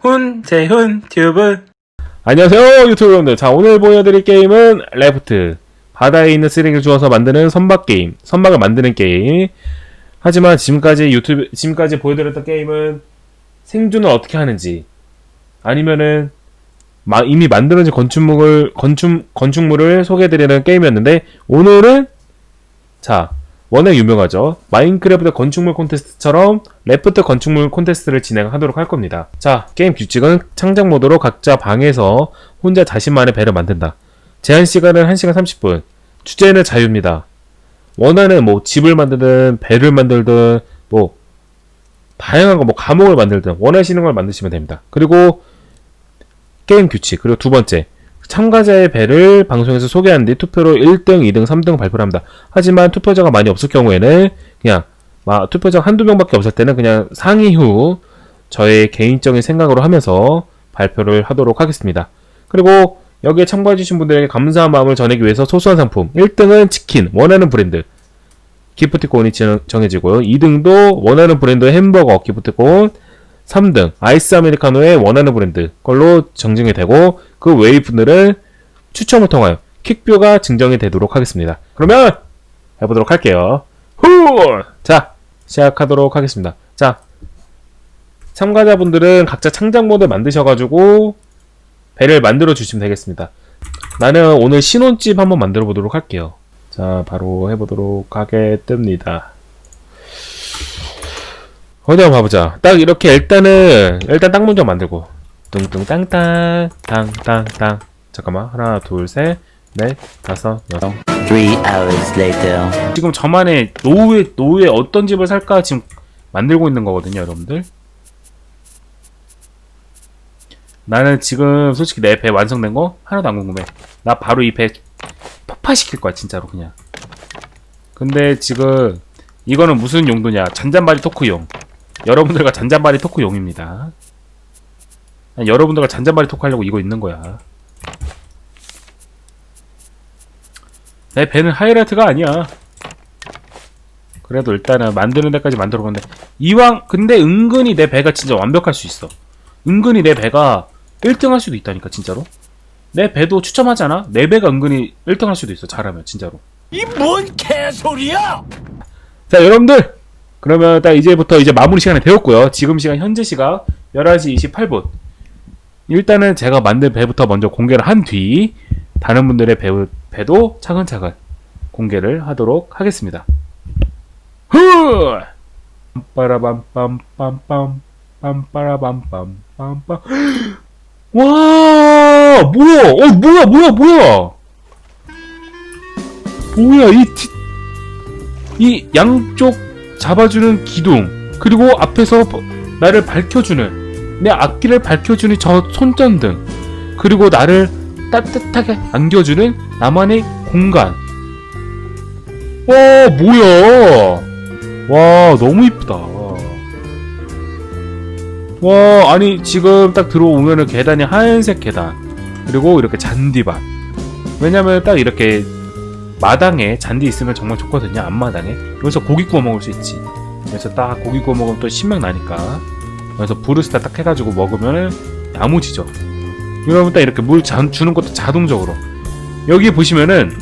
훈재훈 튜브. 안녕하세요 유튜브 여러분들. 자 오늘 보여드릴 게임은 레프트. 바다에 있는 쓰레기를 주워서 만드는 선박 게임 선박을 만드는 게임. 하지만 지금까지 유튜브 지금까지 보여드렸던 게임은 생존을 어떻게 하는지 아니면은 마- 이미 만들어진 건축물을 건축 건축물을 소개해드리는 게임이었는데 오늘은 자 워낙 유명하죠. 마인크래프트 건축물 콘테스트처럼 레프트 건축물 콘테스트를 진행하도록 할 겁니다. 자 게임 규칙은 창작 모드로 각자 방에서 혼자 자신만의 배를 만든다. 제한 시간은 1시간 30분. 주제는 자유입니다. 원하는 뭐 집을 만들든 배를 만들든 뭐 다양한 거 뭐 감옥을 만들든 원하시는 걸 만드시면 됩니다. 그리고 게임 규칙 그리고 두 번째 참가자의 배를 방송에서 소개한 뒤 투표로 1등, 2등, 3등 발표를 합니다. 하지만 투표자가 많이 없을 경우에는 그냥 막 투표자가 한두 명밖에 없을 때는 그냥 상의 후 저의 개인적인 생각으로 하면서 발표를 하도록 하겠습니다. 그리고 여기에 참가해주신 분들에게 감사한 마음을 전하기 위해서 소소한 상품 1등은 치킨, 원하는 브랜드 기프티콘이 정- 정해지고요. 2등도 원하는 브랜드의 햄버거 기프티콘 3등 아이스 아메리카노의 원하는 브랜드 걸로 정정이 되고 그 분들은 추첨을 통하여 킥뷰가 증정이 되도록 하겠습니다. 그러면 해보도록 할게요. 후! 자, 시작하도록 하겠습니다. 자, 참가자분들은 각자 창작 모드 만드셔가지고 배를 만들어 주시면 되겠습니다. 나는 오늘 신혼집 한번 만들어 보도록 할게요. 자, 바로 해보도록 하겠습니다. 어디 한번 봐보자. 딱 이렇게 일단은 일단 땅 문장 만들고 뚱뚱 땅땅 땅땅땅 잠깐만 하나 둘 셋 넷 다섯 여섯 Three hours later. 지금 저만의 노후에 노후에 어떤 집을 살까 지금 만들고 있는 거거든요, 여러분들. 나는 지금 솔직히 내 배 완성된 거 하나도 안 궁금해. 나 바로 이 배 폭파시킬 거야, 진짜로 그냥. 근데 지금 이거는 무슨 용도냐? 잔잔바리 토크용. 여러분들과 잔잔바리 토크용입니다. 아니, 여러분들과 잔잔바리 토크 하려고 이거 있는 거야. 내 배는 하이라이트가 아니야. 그래도 일단은 만드는 데까지 만들어 봤는데 이왕 근데 은근히 내 배가 진짜 완벽할 수 있어. 은근히 내 배가 1등 할 수도 있다니까 진짜로. 내 배도 추첨하잖아. 내 배가 은근히 1등 할 수도 있어. 잘하면 진짜로. 이 뭔 개소리야! 자, 여러분들. 그러면 딱 이제부터 이제 마무리 시간이 되었고요. 지금 시간 현재 시각 11시 28분. 일단은 제가 만든 배부터 먼저 공개를 한 뒤 다른 분들의 배, 배도 차근차근 공개를 하도록 하겠습니다. 후! 빰빠라밤빰빰빰 빰빠라밤빰빰빰 와 뭐야 어 뭐야 뭐야 뭐야 뭐야 이 티, 이 양쪽 잡아주는 기둥 그리고 앞에서 버- 나를 밝혀주는 내 앞길을 밝혀주는 저 손전등 그리고 나를 따뜻하게 안겨주는 나만의 공간. 와 뭐야? 와 너무 이쁘다. 와 아니 지금 딱 들어오면은 계단이 하얀색 계단 그리고 이렇게 잔디밭. 왜냐면 딱 이렇게 마당에 잔디 있으면 정말 좋거든요 앞마당에. 여기서 고기 구워 먹을 수 있지. 그래서 딱 고기 구워 먹으면 또 신명 나니까. 그래서 브루스타 딱 해가지고 먹으면 야무지죠. 여러분 딱 이렇게 물 자- 주는 것도 자동적으로. 여기 보시면은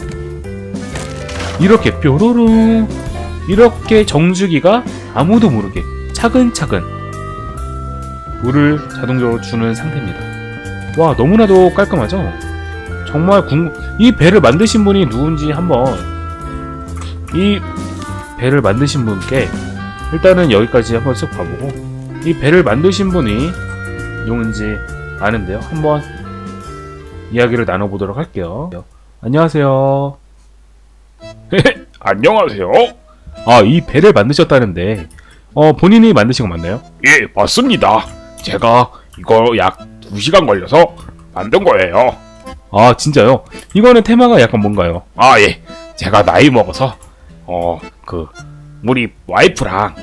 이렇게 뾰로로 이렇게 정수기가 아무도 모르게 차근차근 물을 자동적으로 주는 상태입니다. 와 너무나도 깔끔하죠 정말 궁... 이 배를 만드신 분이 누군지 한번 이 배를 만드신 분께 일단은 여기까지 한번 쓱 봐보고 이 배를 만드신 분이 누군지 아는데요. 한번 이야기를 나눠보도록 할게요. 안녕하세요. 안녕하세요. 아, 이 배를 만드셨다는데, 어, 본인이 만드신 거 맞나요? 예, 맞습니다. 제가 이거 약 2시간 걸려서 만든 거예요. 아, 진짜요? 이거는 테마가 약간 뭔가요? 아, 예. 제가 나이 먹어서, 어, 그, 우리 와이프랑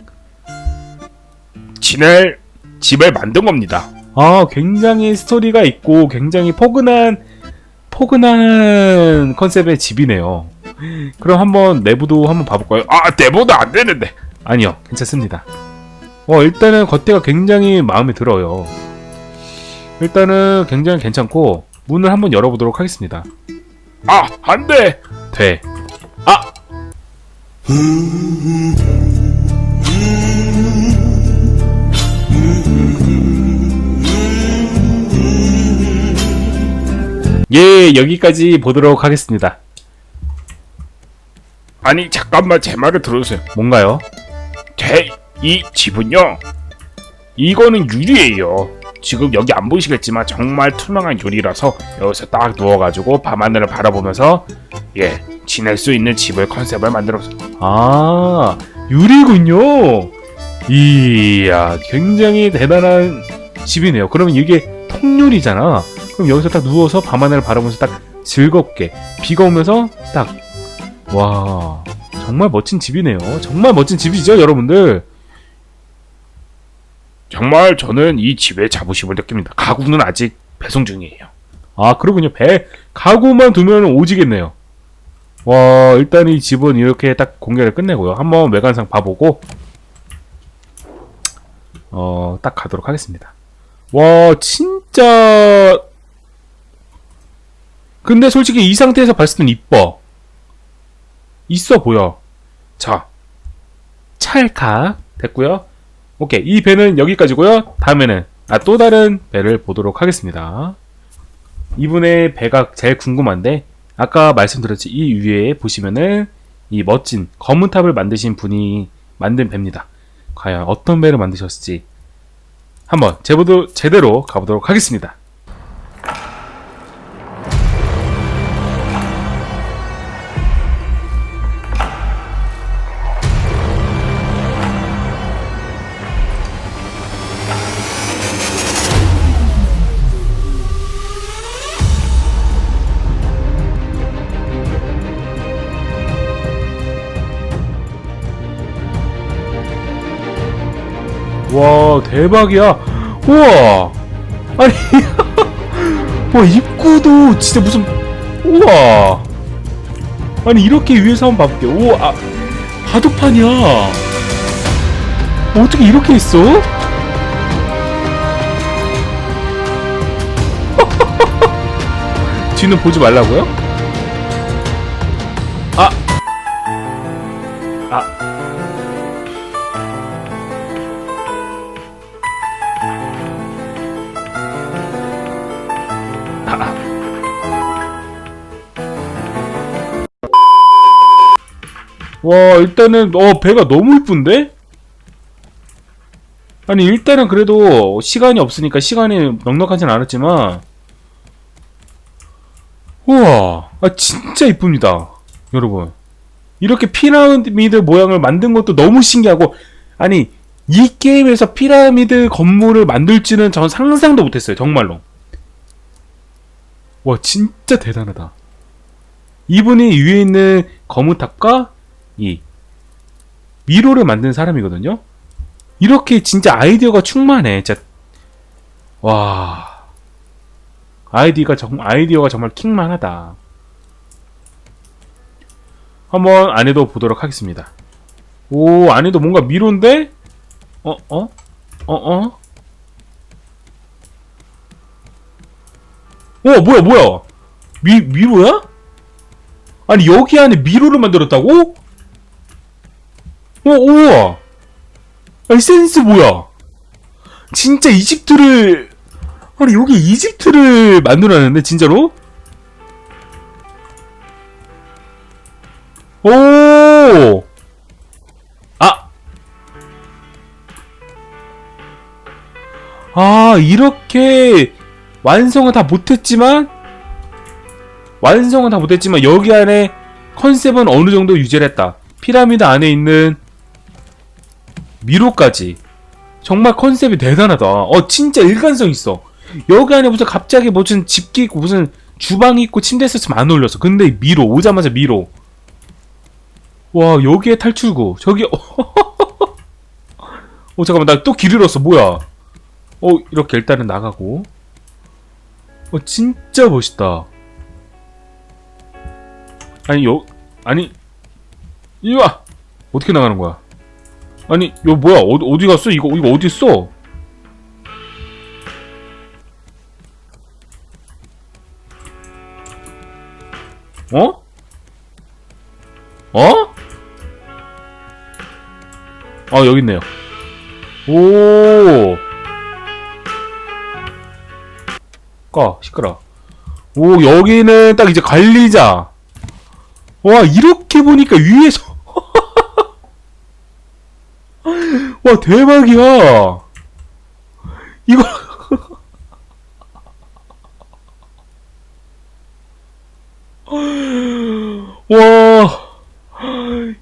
지낼 집을 만든 겁니다. 아, 굉장히 스토리가 있고, 굉장히 포근한, 포근한 컨셉의 집이네요. 그럼 한번 내부도 한번 봐볼까요? 아, 내보다 안 되는데. 아니요, 괜찮습니다. 어, 일단은 겉대가 굉장히 마음에 들어요. 일단은 굉장히 괜찮고 문을 한번 열어보도록 하겠습니다. 아, 안 돼! 돼. 아! 예, 여기까지 보도록 하겠습니다. 아니, 잠깐만 제 말을 들어주세요. 뭔가요? 제, 이 집은요, 이거는 유리예요. 지금 여기 안 보이시겠지만 정말 투명한 유리라서 여기서 딱 누워가지고 밤하늘을 바라보면서 예 지낼 수 있는 집을 컨셉을 만들었어요. 아, 유리군요. 이야, 굉장히 대단한 집이네요. 그러면 이게 통유리잖아. 그럼 여기서 딱 누워서 밤하늘을 바라보면서 딱 즐겁게 비가 오면서 딱 와, 정말 멋진 집이네요. 정말 멋진 집이죠, 여러분들. 정말 저는 이 집에 자부심을 느낍니다. 가구는 아직 배송 중이에요. 아, 그러군요. 배 가구만 두면 오지겠네요. 와, 일단 이 집은 이렇게 딱 공개를 끝내고요. 한번 외관상 봐보고 어, 딱 가도록 하겠습니다. 와, 진짜 근데 솔직히 이 상태에서 봤을 땐 이뻐. 있어 보여. 자, 찰칵 됐고요. 오케이, 이 배는 여기까지고요. 다음에는 아, 또 다른 배를 보도록 하겠습니다. 이분의 배가 제일 궁금한데 아까 말씀드렸지 이 위에 보시면은 이 멋진 검은 탑을 만드신 분이 만든 배입니다. 과연 어떤 배를 만드셨을지 한번 제보도 제대로 가보도록 하겠습니다. 와 대박이야. 우와. 아니 와 입구도 진짜 무슨 우와. 아니 이렇게 위에서 한번 봐볼게. 우와 아, 바둑판이야. 어떻게 이렇게 있어? 뒤는 보지 말라고요? 와 일단은 어 배가 너무 이쁜데? 아니 일단은 그래도 시간이 없으니까 시간이 넉넉하진 않았지만. 우와 아 진짜 이쁩니다 여러분. 이렇게 피라미드 모양을 만든 것도 너무 신기하고 아니 이 게임에서 피라미드 건물을 만들지는 전 상상도 못했어요 정말로. 와 진짜 대단하다. 이분이 위에 있는 거무탑과 이 미로를 만든 사람이거든요. 이렇게 진짜 아이디어가 충만해. 진짜 와 아이디가 정 아이디어가 정말 킹만하다. 한번 안에도 보도록 하겠습니다. 오 안에도 뭔가 미로인데 어 어? 어 어? 어 뭐야 뭐야 미 미로야? 아니 여기 안에 미로를 만들었다고? 어, 우와! 아니, 센스 뭐야? 진짜 이집트를, 아니, 여기 이집트를 만들어놨는데, 진짜로? 오! 아! 아, 이렇게 완성은 다 못했지만, 완성은 다 못했지만, 여기 안에 컨셉은 어느 정도 유지를 했다. 피라미드 안에 있는 미로까지 정말 컨셉이 대단하다. 어 진짜 일관성 있어. 여기 안에 무슨 갑자기 무슨 집기 있고 무슨 주방이 있고 침대 있었으면 안 어울렸어. 근데 미로 오자마자 미로. 와 여기에 탈출구 저기 어 잠깐만 나 또길 잃었어 뭐야? 어 이렇게 일단은 나가고. 어 진짜 멋있다. 아니 요 아니 이리 와 어떻게 나가는 거야? 아니 이거 뭐야? 어디, 어디 갔어? 이거 이거 어디 있어? 어? 어? 아 여기 있네요. 오! 까, 시끄러. 오 여기는 딱 이제 관리자. 와 이렇게 보니까 위에서 와, 대박이야. 이거. 와.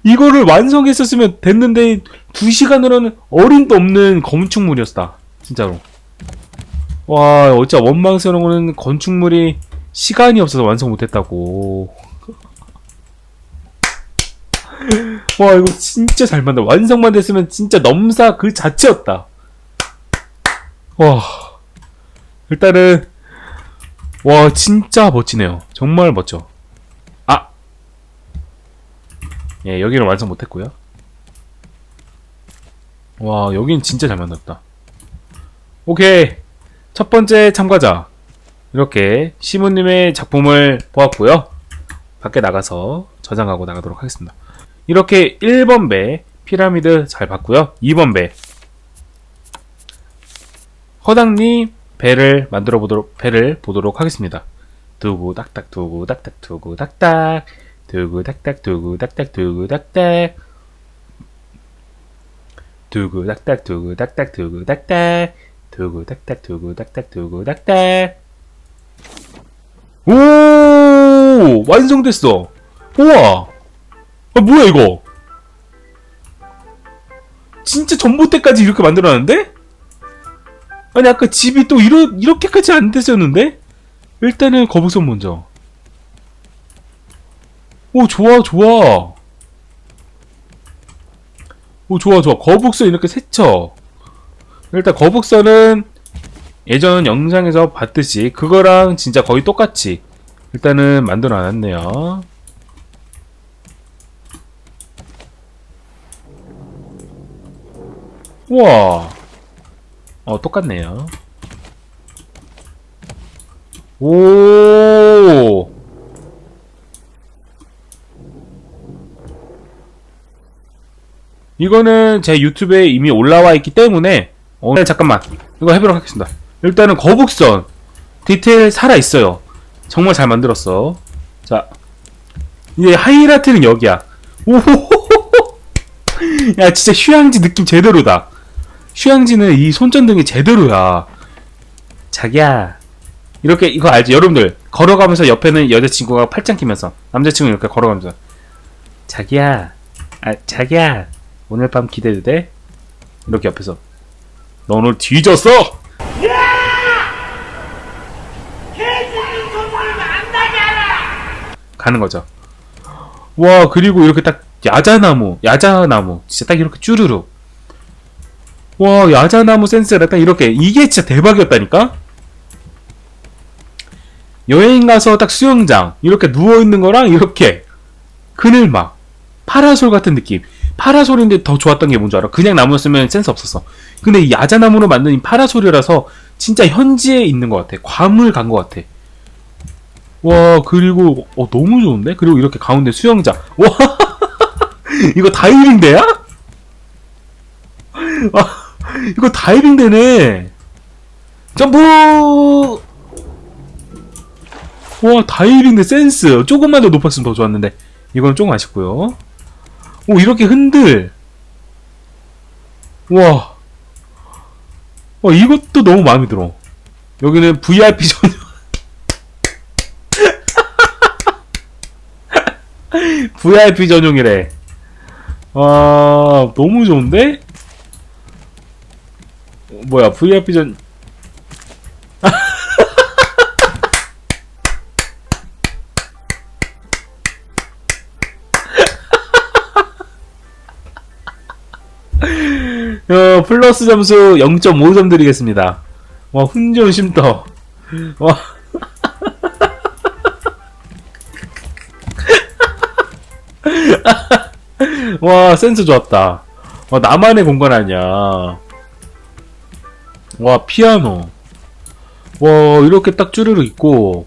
이거를 완성했었으면 됐는데, 2시간으로는 어림도 없는 건축물이었다. 진짜로. 와, 어짜 원망스러운 거는 건축물이 시간이 없어서 완성 못했다고. 와, 이거 진짜 잘 만들. 완성만 됐으면 진짜 넘사 그 자체였다. 와, 일단은 와 진짜 멋지네요. 정말 멋져. 아, 예, 여기는 완성 못했고요. 와, 여긴 진짜 잘 만들었다. 오케이. 첫 번째 참가자. 이렇게 시무님의 작품을 보았고요. 밖에 나가서 저장하고 나가도록 하겠습니다. 이렇게 1번 배 피라미드 잘 봤고요. 2번 배. 허당님 배를 만들어 보도록 배를 보도록 하겠습니다. 두구 딱딱 두구 딱딱 두구 딱딱. 두구 딱딱 두구 딱딱 두구 딱딱. 두구 딱딱 두구 딱딱 두구 딱딱. 두구 딱딱 두구 딱딱 두구 딱딱. 오! 완성됐어. 우와 아 뭐야 이거? 진짜 전봇대까지 이렇게 만들어놨는데? 아니 아까 집이 또 이러, 이렇게까지 안 됐었는데? 일단은 거북선 먼저. 오 좋아 좋아. 오 좋아 좋아. 거북선 이렇게 세쳐 일단 거북선은 예전 영상에서 봤듯이 그거랑 진짜 거의 똑같이 일단은 만들어 놨네요 우와. 어, 똑같네요. 오. 이거는 제 유튜브에 이미 올라와 있기 때문에 오늘 잠깐만 이거 해보도록 하겠습니다. 일단은 거북선 디테일 살아 있어요. 정말 잘 만들었어. 자, 이제 하이라이트는 여기야. 오호호호호. 야 진짜 휴양지 느낌 제대로다. 휴양지는 이 손전등이 제대로야. 자기야. 이렇게 이거 알지? 여러분들 걸어가면서 옆에는 여자친구가 팔짱 끼면서 남자친구 이렇게 걸어가면서 자기야. 아 자기야. 오늘 밤 기대도 돼? 이렇게 옆에서 너 오늘 뒤졌어. 가는 거죠. 와 그리고 이렇게 딱 야자나무 야자나무 진짜 딱 이렇게 쭈르륵 와 야자나무 센스가 딱 이렇게. 이게 진짜 대박이었다니까? 여행 가서 딱 수영장 이렇게 누워 있는 거랑 이렇게 그늘막 파라솔 같은 느낌. 파라솔인데 더 좋았던 게 뭔지 알아? 그냥 나무였으면 센스 없었어. 근데 이 야자나무로 만든 이 파라솔이라서 진짜 현지에 있는 것 같아. 괌을 간 것 같아. 와 그리고 어 너무 좋은데? 그리고 이렇게 가운데 수영장. 와 이거 다이빙대야? 아, 이거 다이빙대네. 점프! 와, 다이빙 대 센스. 조금만 더 높았으면 더 좋았는데. 이건 조금 아쉽고요. 오, 이렇게 흔들. 와. 와, 이것도 너무 마음에 들어. 여기는 VIP 전용. VIP 전용이래. 와 너무 좋은데? 어, 뭐야 VIP 전 어, 플러스 점수 0.5점 드리겠습니다. 와 훈전 쉼터. 와. 와 센스 좋았다. 와 나만의 공간 아니야. 와 피아노. 와 이렇게 딱 쭈르륵 있고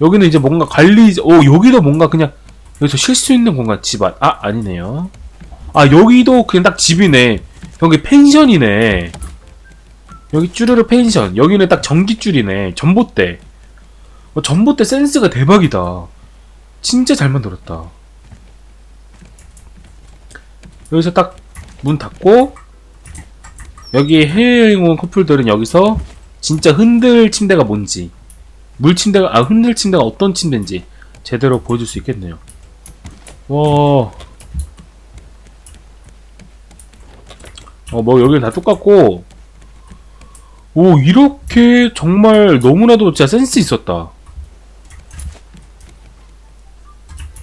여기는 이제 뭔가 관리, 오, 여기도 뭔가 그냥, 여기서 쉴 수 있는 공간, 집안. 아, 아니네요. 아, 여기도 그냥 딱 집이네. 여기 펜션이네. 여기 쭈르르 펜션. 여기는 딱 전기줄이네. 전봇대. 어, 전봇대 센스가 대박이다. 진짜 잘 만들었다. 여기서 딱 문 닫고, 여기 해외여행 온 커플들은 여기서 진짜 흔들 침대가 뭔지, 물 침대가, 아, 흔들 침대가 어떤 침대인지 제대로 보여줄 수 있겠네요. 와. 어, 뭐, 여기는 다 똑같고, 오, 이렇게 정말 너무나도 진짜 센스 있었다.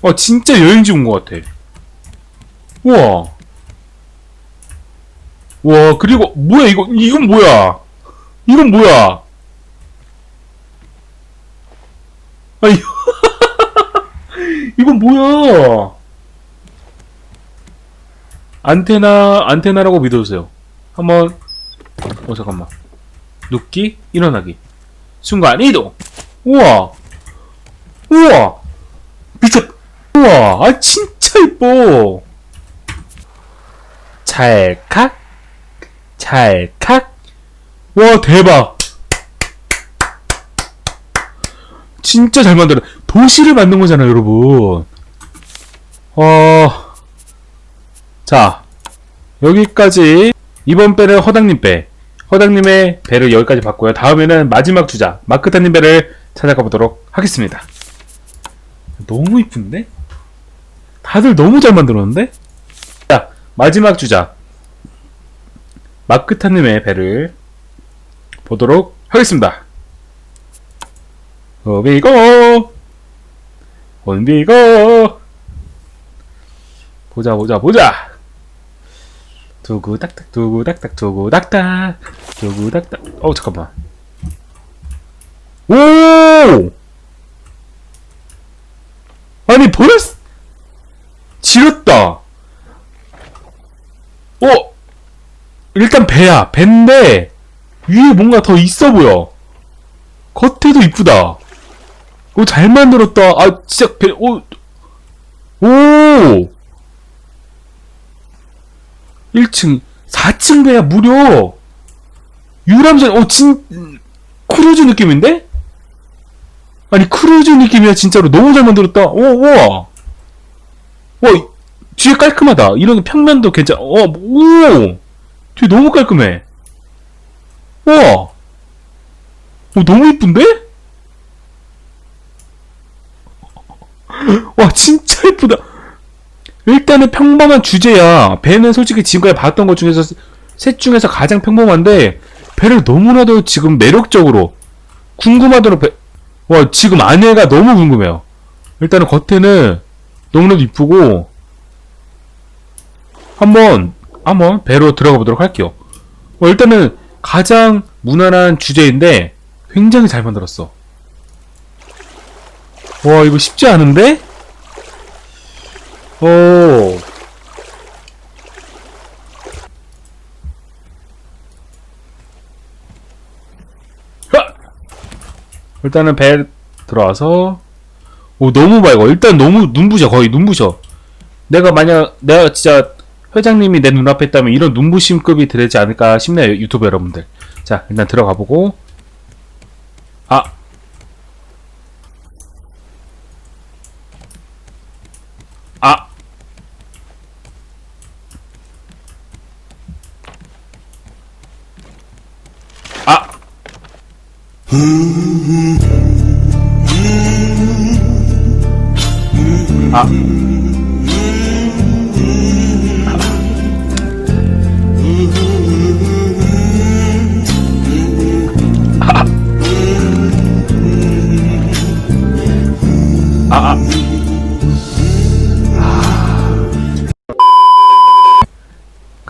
어, 진짜 여행지 온 것 같아. 우와. 와, 그리고, 뭐야, 이거, 이건 뭐야? 이건 뭐야? 아니, 이건 뭐야? 안테나, 안테나라고 믿어주세요. 한번, 어, 잠깐만. 눕기, 일어나기. 순간 이동! 우와! 우와! 미쳤, 우와! 아, 진짜 이뻐! 찰칵, 찰칵. 와, 대박! 진짜 잘 만들어. 도시를 만든 거잖아요, 여러분. 어, 자, 여기까지 이번 배는 허당님 배. 허당님의 배를 여기까지 봤고요. 다음에는 마지막 주자 마크타님 배를 찾아가 보도록 하겠습니다. 너무 이쁜데? 다들 너무 잘 만들었는데? 자, 마지막 주자 마크타님의 배를 보도록 하겠습니다. 오비고! 온비고! 보자 보자 보자! 두구 딱딱 두구 딱딱 두구 딱딱 두구 딱딱 어 잠깐만. 오! 아니 벌써 지렸다. 어 일단 배야 배인데 위에 뭔가 더 있어 보여 겉에도 이쁘다 오 잘 만들었다 아 진짜 배 오 오 1층, 4층 배야 무려 유람선, 어, 진, 크루즈 느낌인데? 아니, 크루즈 느낌이야, 진짜로. 너무 잘 만들었다. 오, 우와. 와, 이- 뒤에 깔끔하다. 이런 평면도 괜찮, 어, 오! 뒤에 너무 깔끔해. 우와. 오, 너무 이쁜데? 와, 진짜 이쁘다. 일단은 평범한 주제야. 배는 솔직히 지금까지 봤던 것 중에서 셋 중에서 가장 평범한데 배를 너무나도 지금 매력적으로 궁금하도록 배... 와 지금 안에가 너무 궁금해요. 일단은 겉에는 너무나도 이쁘고 한번 한번 배로 들어가 보도록 할게요. 어, 일단은 가장 무난한 주제인데 굉장히 잘 만들었어. 와 이거 쉽지 않은데? 오. 하! 일단은 배 들어와서 오 너무 밝아. 일단 너무 눈부셔. 거의 눈부셔. 내가 만약 내가 진짜 회장님이 내 눈앞에 있다면 이런 눈부심급이 되지 않을까 싶네요. 유튜브 여러분들. 자, 일단 들어가 보고 아. 아. 아. 아.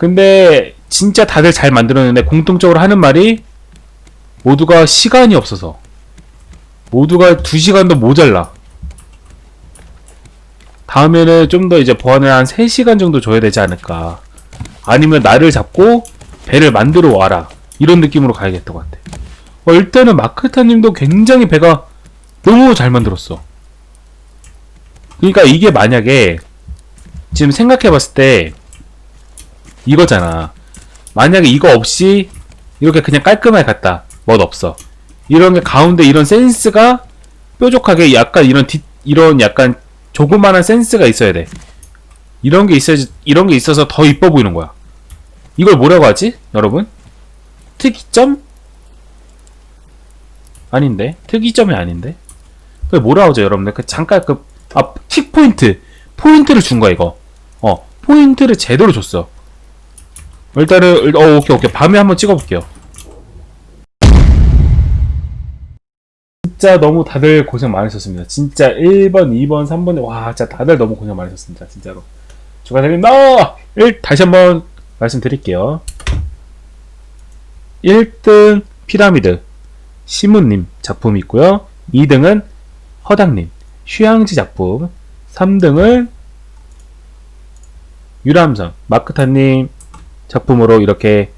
근데 진짜 다들 잘 만들었는데 공통적으로 하는 말이 모두가 시간이 없어서. 모두가 2시간도 모자라. 다음에는 좀 더 이제 보안을 한 3시간 정도 줘야 되지 않을까. 아니면 나를 잡고 배를 만들어 와라. 이런 느낌으로 것 같아. 어, 일단은 마크타님도 굉장히 배가 너무 잘 만들었어. 그러니까 이게 만약에 지금 생각해봤을 때 이거잖아. 만약에 이거 없이 이렇게 그냥 깔끔하게 갔다. 멋 없어. 이런 게 가운데 이런 센스가 뾰족하게 약간 이런 뒷 이런 약간 조그마한 센스가 있어야 돼. 이런 게 있어야지 이런 게 있어서 더 이뻐 보이는 거야. 이걸 뭐라고 하지, 여러분? 특이점? 아닌데 특이점이 아닌데. 그 뭐라 하죠, 여러분들? 그 잠깐 그 아 킥포인트 포인트를 준 거야 이거. 어 포인트를 제대로 줬어. 일단은 어 오케이 오케이 밤에 한번 찍어볼게요. 진짜 너무 다들 고생 많으셨습니다. 진짜 1번, 2번, 3번에 와 진짜 다들 너무 고생 많으셨습니다. 진짜로. 축하드립니다. 1, 다시 한번 말씀드릴게요. 1등 피라미드 시무님 작품이 있고요. 2등은 허당님 휴양지 작품 3등은 유람선 마크타님 작품으로 이렇게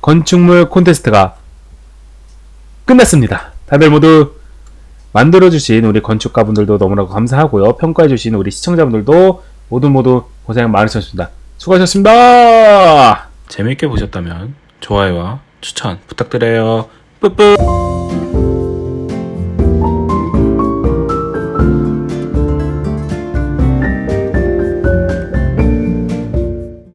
건축물 콘테스트가 끝났습니다. 다들 모두 만들어주신 우리 건축가분들도 너무나 감사하고요. 평가해주신 우리 시청자분들도 모두 모두 고생 많으셨습니다. 수고하셨습니다. 재밌게 보셨다면 좋아요와 추천 부탁드려요. 뿌뿌.